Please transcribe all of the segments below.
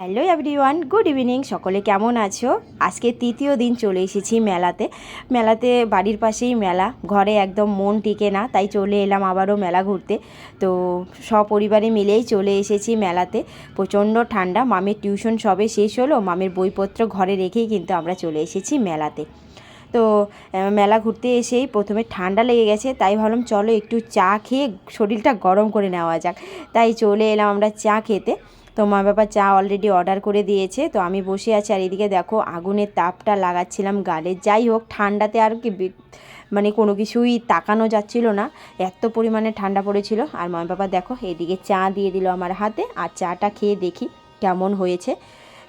Hello everyone good evening সকলে কেমন আছো? আজকে তৃতীয় দিন চলে এসেছি মেলাতে। মেলাতে বাড়ির পাশেই মেলা, ঘরে একদম মন টিকে না, তাই চলে এলাম আবারও মেলা ঘুরতে। তো সপরিবারে মিলেই চলে এসেছি মেলাতে। প্রচণ্ড ঠান্ডা, মামের টিউশন সবে শেষ হলো, মামের বইপত্র ঘরে রেখেই কিন্তু আমরা চলে এসেছি মেলাতে। তো মেলা ঘুরতে এসেই প্রথমে ঠান্ডা লেগে গেছে, তাই ভাবলাম চলো একটু চা খেয়ে শরীরটা গরম করে নেওয়া যাক। তাই চলে এলাম আমরা চা খেতে। তো মা বাবা চা অলরেডি অর্ডার করে দিয়েছে, তো আমি বসে আছি আর এদিকে দেখো আগুনের তাপটা লাগাচ্ছিলাম গালে। যাই হোক, ঠান্ডাতে আর কি মানে কোনো কিছুই তাকানো যাচ্ছিল না। এত পরিমাণে ঠান্ডা পড়েছিল। আর মা বাবা দেখো, এদিকে চা দিয়ে দিল আমার হাতে। আর চাটা খেয়ে দেখি কেমন হয়েছে।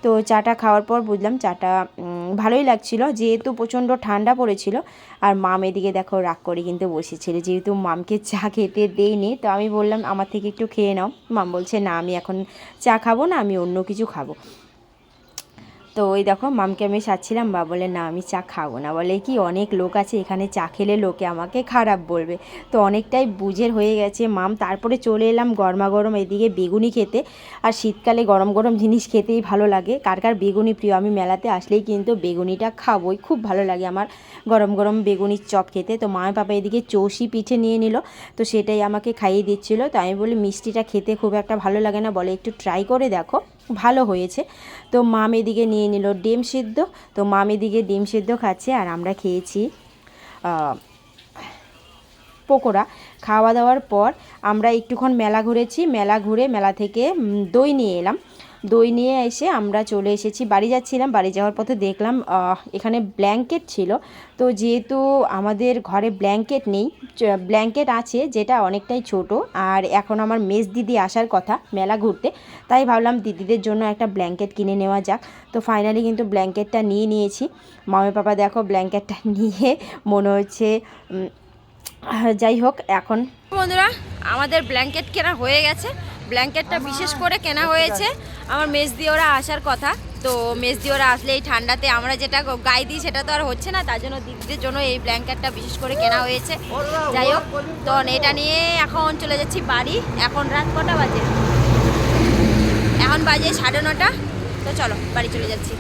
তো চাটা খাওয়ার পর বুঝলাম চাটা ভালোই লাগছিল, যেহেতু প্রচণ্ড ঠান্ডা পড়েছিল। আর মাম এদিকে দেখো রাগ করে কিন্তু বসেছিল, যেহেতু মামকে চা খেতে দেইনি, তো আমি বললাম, আমার থেকে একটু খেয়ে নাও। মাম বলছে, না, আমি এখন চা খাব না, আমি অন্য কিছু খাব। তো ওই দেখো, মামকে আমি সাচ্ছিলাম বা বলে, না, আমি চা খাব না। বলে, কি, অনেক লোক আছে, এখানে চা খেলে লোকে আমাকে খারাপ বলবে। তো অনেকটাই বুঝের হয়ে গেছে মাম। তারপরে চলে এলাম গরমা গরম এদিকে বেগুনি খেতে। আর শীতকালে গরম গরম জিনিস খেতেই ভালো লাগে। কার কার বেগুনি প্রিয়, আমি মেলাতে আসলেই কিন্তু বেগুনিটা খাবোই। খুব ভালো লাগে আমার গরম গরম বেগুনির চপ খেতে। তো মা পাপা এদিকে চৌষি পিঠে নিয়ে নিল, তো সেটাই আমাকে খাইয়ে দিচ্ছিল। তো আমি বলি, মিষ্টিটা খেতে খুব একটা ভালো লাগে না। বলে, একটু ট্রাই করে দেখো। ভালো হয়েছে। তো মাম এদিকে নিয়ে নিল ডিম সিদ্ধ। তো মাম এদিকে ডিম সিদ্ধ খাচ্ছে আর আমরা খেয়েছি পকোড়া। খাওয়া দাওয়ার পর আমরা একটুক্ষণ মেলা ঘুরেছি। মেলা ঘুরে মেলা থেকে দই নিয়ে এলাম। দই নিয়ে এসে আমরা চলে এসেছি। বাড়ি যাচ্ছিলাম, বাড়ি যাওয়ার পথে দেখলাম এখানে ব্ল্যাঙ্কেট ছিল। তো যেহেতু আমাদের ঘরে ব্ল্যাঙ্কেট নেই ব্ল্যাঙ্কেট আছে যেটা অনেকটাই ছোট। আর এখন আমার মেজ দিদি আসার কথা মেলা ঘুরতে। তাই ভাবলাম দিদিদের জন্য একটা ব্ল্যাঙ্কেট কিনে নেওয়া যাক। তো ফাইনালি কিন্তু ব্ল্যাঙ্কেটটা নিয়ে নিয়েছি। মামি পাপা দেখো ব্ল্যাঙ্কেটটা নিয়ে মনে হচ্ছে যাই হোক, এখন বন্ধুরা, আমাদের ব্ল্যাঙ্কেট কেনা হয়ে গেছে। ব্ল্যাঙ্কেটটা বিশেষ করে কেনা হয়েছে। আমার মেজ দিয়ে ওরা আসার কথা। তো মেজ দিয়ে ওরা আসলে এই ঠান্ডাতে আমরা যেটা গাই গায়ে দিই সেটা তো আর হচ্ছে না তার জন্য দিদিদের জন্য এই ব্ল্যাঙ্কেটটা বিশেষ করে কেনা হয়েছে। যাই হোক তো এটা নিয়ে এখন চলে যাচ্ছি বাড়ি। এখন রাত কটা বাজে? এখন বাজে সাড়ে নটা। তো চলো বাড়ি চলে যাচ্ছি।